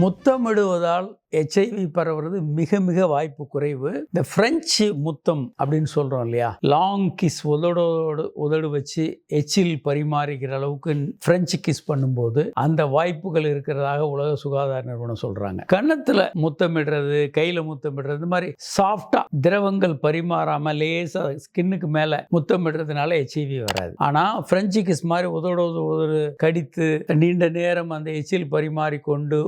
முத்தமிடுவதால் HIV பரவுறது மிக மிக வாய்ப்பு குறைவு. இந்த பிரெஞ்சு முத்தம் அப்படின்னு சொல்கிறோம் இல்லையா? லாங் கிஸ் உதடோடு உதடு வச்சு எச்சில் பரிமாறிக்கிற அளவுக்கு பிரெஞ்சு கிஸ் பண்ணும்போது அந்த வாய்ப்புகள் இருக்கிறதாக உலக சுகாதார நிறுவனம் சொல்கிறாங்க கன்னத்தில் முத்தமிடுறது கையில் முத்தமிடுறது இந்த மாதிரி சாஃப்டாக திரவங்கள் பரிமாறாமல் லேசாக ஸ்கின்னுக்கு மேலே முத்தமிடுறதுனால எச்ஐவி வராது. ஆனால் பிரெஞ்சு கிஸ் மாதிரி உதடோடு உதடு கடித்து நீண்ட நேரம் அந்த எச்சில் பரிமாறிக்கொண்டு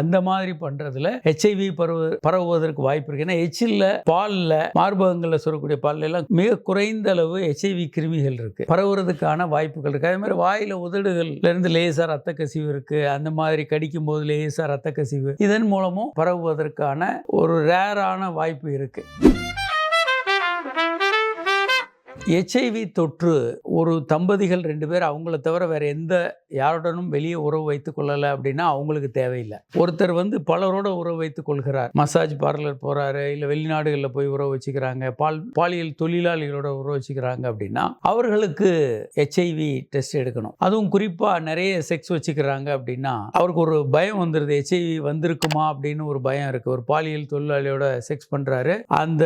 அந்த மாதிரி பண்றதுல ஹெச்ஐவி பரவு பரவுவதற்கு வாய்ப்பு இருக்கு. ஏன்னா எச்சில் பாலில் மார்பகங்களில் சொல்லக்கூடிய பால்ல எல்லாம் மிக குறைந்த அளவு ஹெச்ஐவி கிருமிகள் இருக்கு. பரவுறதுக்கான வாய்ப்புகள் இருக்கு. அதே மாதிரி வாயில உதடுகள்ல இருந்து லேசா ரத்த கசிவு இருக்கு. அந்த மாதிரி கடிக்கும் போது லேசா ரத்த கசிவு இதன் மூலமும் பரவுவதற்கான ஒரு ரேரான வாய்ப்பு இருக்கு. எச்ஐவி தொற்று ஒரு தம்பதிகள் ரெண்டு பேர் அவங்கள தவிர வேறு எந்த யாருடனும் வெளியே உறவு வைத்துக் கொள்ளலை அப்படின்னா அவங்களுக்கு தேவையில்லை. ஒருத்தர் வந்து பலரோட உறவு வைத்துக் கொள்கிறார். மசாஜ் பார்லர் போகிறாரு இல்லை வெளிநாடுகளில் போய் உறவு வச்சுக்கிறாங்க பால் பாலியல் தொழிலாளிகளோட உறவு வச்சுக்கிறாங்க அப்படின்னா அவர்களுக்கு எச்ஐவி டெஸ்ட் எடுக்கணும். அதுவும் குறிப்பாக நிறைய செக்ஸ் வச்சுக்கிறாங்க அப்படின்னா அவருக்கு ஒரு பயம் வந்துடுது எச்ஐவி வந்திருக்குமா அப்படின்னு ஒரு பயம் இருக்குது ஒரு பாலியல் தொழிலாளியோட செக்ஸ் பண்ணுறாரு அந்த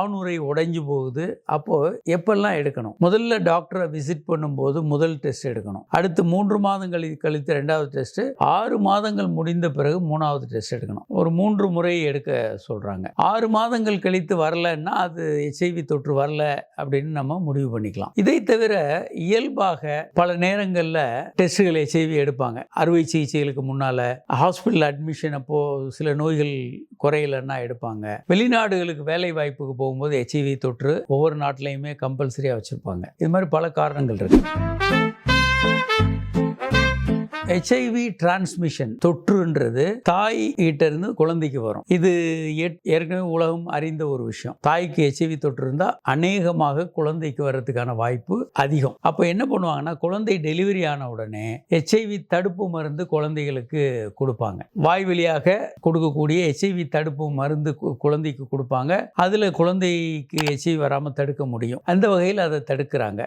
ஆணுரை உடைஞ்சு போகுது. அப்போது எப்போ எப்பெல்லாம் எடுக்கணும். முதல்ல டாக்டரை விசிட் பண்ணும்போது முதல் டெஸ்ட் எடுக்கணும். அடுத்து மூன்று மாதங்கள் கழித்து ரெண்டாவது டெஸ்ட் ஆறு மாதங்கள் முடிந்த பிறகு மூணாவது டெஸ்ட் எடுக்கணும். ஒரு மூன்று முறை எடுக்க சொல்றாங்க. ஆறு மாதங்கள் கழித்து வரலன்னா அது எச்ஐவி தொற்று வரல அப்படின்னு நம்ம முடிவு பண்ணிக்கலாம். இதை தவிர இயல்பாக பல நேரங்களில் டெஸ்ட்டுகள் எச்ஐவி எடுப்பாங்க. அறுவை சிகிச்சைகளுக்கு முன்னால ஹாஸ்பிட்டல் அட்மிஷன் அப்போது சில நோய்கள் குறையலன்னா எடுப்பாங்க. வெளிநாடுகளுக்கு வேலை வாய்ப்புக்கு போகும்போது எச்ஐவி தொற்று ஒவ்வொரு நாட்டிலையுமே கம்பல்சரியாக வச்சுருப்பாங்க. இது மாதிரி பல காரணங்கள் இருக்கு. ஹெச்ஐவி டிரான்ஸ்மிஷன் தொற்றுன்றது தாய் கிட்ட இருந்து குழந்தைக்கு வரும். இது ஏற்கனவே உலகம் அறிந்த ஒரு விஷயம். தாய்க்கு ஹெச்ஐவி தொற்று இருந்தால் அநேகமாக குழந்தைக்கு வர்றதுக்கான வாய்ப்பு அதிகம். அப்போ என்ன பண்ணுவாங்கன்னா குழந்தை டெலிவரி ஆன உடனே ஹெச்ஐவி தடுப்பு மருந்து குழந்தைகளுக்கு கொடுப்பாங்க. வாய் வழியாக கொடுக்கக்கூடிய ஹெச்ஐவி தடுப்பு மருந்து கு- குழந்தைக்கு கொடுப்பாங்க. அதில் குழந்தைக்கு ஹெச்ஐவி வராமல் தடுக்க முடியும். அந்த வகையில் அதை தடுக்கிறாங்க.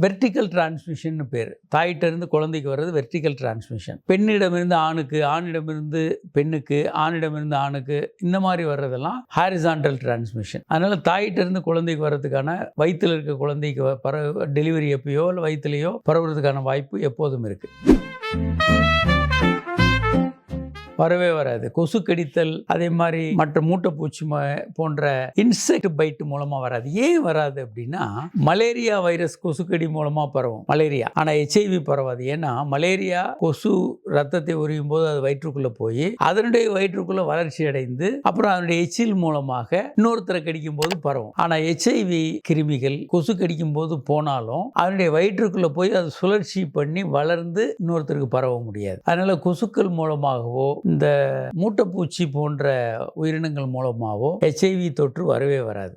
வெர்டிக்கல் டிரான்ஸ்மிஷன் பேர். தாயிட்ட இருந்து குழந்தைக்கு வர்றது வெர்டிக்கல் டிரான்ஸ்மிஷன் பெண்ணிடமிருந்து ஆணுக்கு ஆணிடமிருந்து பெண்ணுக்கு ஆணிடமிருந்து ஆணுக்கு இந்த மாதிரி வர்றதெல்லாம் ஹாரிசான்டல் டிரான்ஸ்மிஷன் அதனால தாயிட்ட இருந்து குழந்தைக்கு வர்றதுக்கான வயிற்றில் இருக்க குழந்தைக்கு வ- பரவ டெலிவரி எப்பயோ இல்லை வயிற்றுலையோ பரவுறதுக்கான வாய்ப்பு எப்போதும் இருக்குது வரவே வராது. கொசு கடித்தல் அதே மாதிரி மற்ற மூட்டைப்பூச்சி ம- போன்ற இன்செக்ட் பைட் மூலமாக வராது. ஏன் வராது அப்படின்னா மலேரியா வைரஸ் கொசுக்கடி மூலமாக பரவும். மலேரியா ஆனால் ஹெச்ஐவி பரவாது. ஏன்னா மலேரியா கொசு ரத்தத்தை உரியும் போது அது வயிற்றுக்குள்ளே போய் அதனுடைய வயிற்றுக்குள்ளே வளர்ச்சி அடைந்து அப்புறம் அதனுடைய எச்சில் மூலமாக இன்னொருத்தரை கடிக்கும் போது பரவும் ஆனால் ஹெச்ஐவி கிருமிகள் கொசு கடிக்கும் போது போனாலும் அதனுடைய வயிற்றுக்குள்ளே போய் அது சுழற்சி பண்ணி வளர்ந்து இன்னொருத்தருக்கு பரவ முடியாது. அதனால் கொசுக்கள் மூலமாகவோ இந்த மூட்டைப்பூச்சி போன்ற உயிரினங்கள் மூலமாகவோ ஹெச்ஐவி தொற்று வரவே வராது.